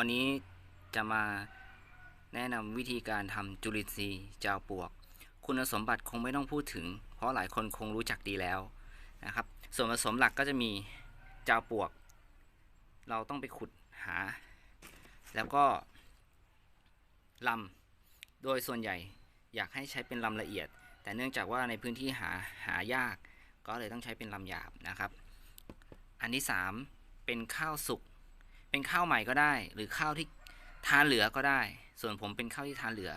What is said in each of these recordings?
วันนี้จะมาแนะนำวิธีการทำจุลินทรีย์จาวปวก คุณสมบัติคงไม่ต้องพูดถึง เพราะหลายคนคงรู้จักดีแล้วนะครับ ส่วนผสมหลักก็จะมีจาวปวก เราต้องไปขุดหา แล้วก็ลำโดยส่วนใหญ่อยากให้ใช้เป็นลำละเอียด แต่เนื่องจากว่าในพื้นที่หาหายาก ก็เลยต้องใช้เป็นลำหยาบนะครับ อันที่สามเป็นข้าวสุก เป็นข้าวใหม่ก็ได้ หรือข้าวที่ทานเหลือก็ได้ ส่วนผมเป็นข้าวที่ทานเหลือ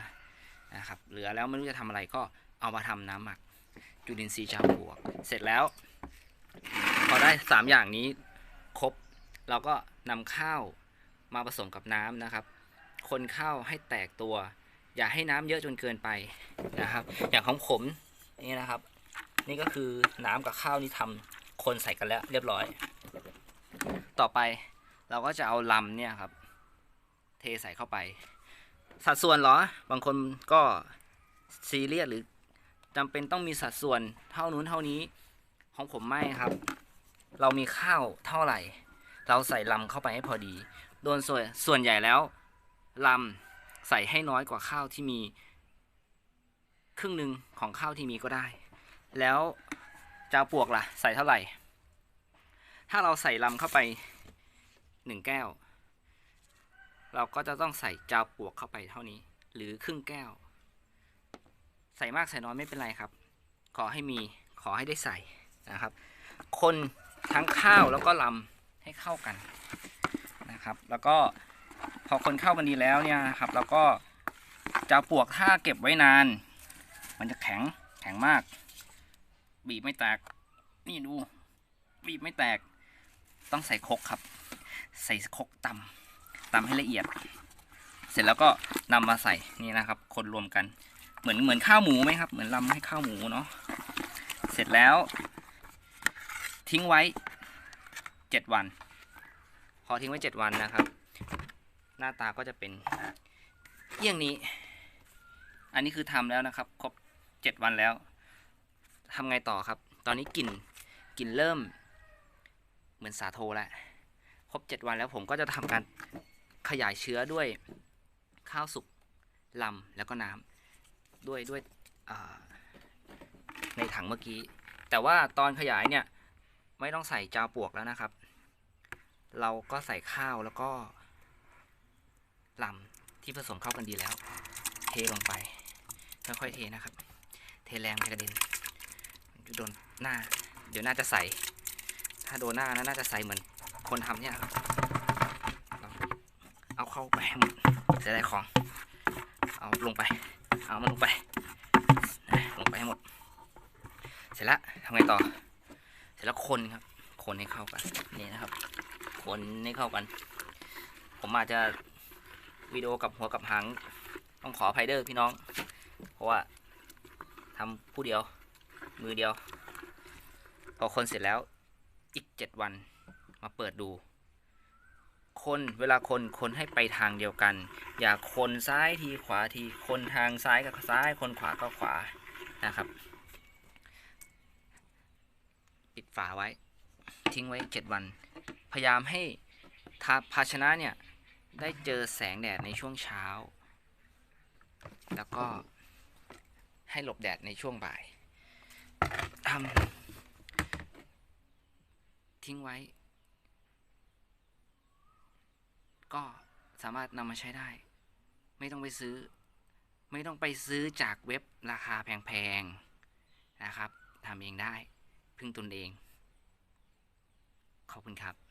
นะครับเหลือแล้วไม่รู้จะทำอะไรก็เอามาทำน้ำหมัก จุลินทรีย์จามปลวก เสร็จแล้ว พอได้สามอย่างนี้ครบเราก็นำข้าวมาผสมกับน้ำนะครับ คนข้าวให้แตกตัว อย่าให้น้ำเยอะจนเกินไปนะครับ อย่างของผมนี่นะครับ นี่ก็คือน้ำกับข้าวนี่ทำคนใส่กันแล้วเรียบร้อย ต่อไป เราก็จะเอาลำเนี่ยครับ เทใส่เข้าไป สัดส่วนเหรอ บางคนก็ซีเรียสหรือจำเป็นต้องมีสัดส่วนเท่านู้นเท่านี้ของผมไม่ครับ เรามีข้าวเท่าไหร่ เราใส่ลำเข้าไปให้พอดี โดนส่วนส่วนใหญ่แล้วลำใส่ให้น้อยกว่าข้าวที่มี ครึ่งหนึ่งของข้าวที่มีก็ได้ แล้วจาวปวกล่ะ ใส่เท่าไหร่ ถ้าเราใส่ลำเข้าไป หนึ่งแก้ว เราก็จะต้องใส่จาวปวกเข้าไปเท่านี้ หรือครึ่งแก้ว ใส่มากใส่น้อยไม่เป็นไรครับ ขอให้มีขอให้ได้ใส่นะครับ คนทั้งข้าวแล้วก็ลำให้เข้ากันนะครับ แล้วก็พอคนเข้ากันดีแล้วเนี่ยนะครับแล้วก็จาวปวกถ้าเก็บไว้นาน มันจะแข็งแข็งมาก บีบไม่แตกนี่ดูบีบไม่แตกต้องใส่คกครับ ใส่คกตำตำให้ละเอียด เสร็จแล้วก็นำมาใส่นี่นะครับ คนรวมกัน เหมือนเหมือนข้าวหมูไหมครับ เหมือนลำให้ข้าวหมูเนาะเสร็จแล้ว ทิ้งไว้เจ็ดวัน พอทิ้งไว้เจ็ดวันนะครับ หน้าตาก็จะเป็นเยี่ยงนี้ อันนี้คือทำแล้วนะครับ ครบเจ็ดวันแล้วทำไงต่อครับ ตอนนี้กลิ่นกลิ่นเริ่ม เหมือนสาโทแล้ว ครบเจ็ดวันแล้วผมก็จะทำการขยายเชื้อด้วยข้าวสุกลำแล้วก็น้ำด้วยด้วยในถังเมื่อกี้ แต่ว่าตอนขยายเนี่ยไม่ต้องใส่จาวปวกแล้วนะครับ เราก็ใส่ข้าวแล้วก็ลำที่ผสมเข้ากันดีแล้ว เทลงไปค่อยๆเทนะครับ เทแรงกระเด็นจะโดนหน้า เดี๋ยวน่าจะใส่ ถ้าโดนหน้านะน่าจะใส่เหมือน คนทำเนี่ยครับเอาเข้าไปให้หมดเสียดายของ เอาลงไป เอามันลงไป ลงไปให้หมด เสร็จแล้วทำไงต่อ เสร็จแล้วคนครับ คนให้เข้ากันนี่นะครับ คนให้เข้ากัน ผมอาจจะวิดีโอกับหัวกับหางต้องขออภัยเด้อพี่น้อง เพราะว่าทำผู้เดียว มือเดียว พอคนเสร็จแล้วอีกเจ็ดวัน มาเปิดดู คนเวลาคนคนให้ไปทางเดียวกัน อย่าคนซ้ายทีขวาทีคนทางซ้ายก็ซ้ายคนขวาก็ขวานะครับปิดฝาไว้ ทิ้งไว้เจ็ดวัน พยายามให้ทาภาชนะเนี่ย ได้เจอแสงแดดในช่วงเช้า แล้วก็ให้หลบแดดในช่วงบ่ายทำทิ้งไว้ ก็สามารถนำมาใช้ได้ ไม่ต้องไปซื้อ ไม่ต้องไปซื้อจากเว็บราคาแพงๆนะครับทำเองได้พึ่งตนเอง ขอบคุณครับ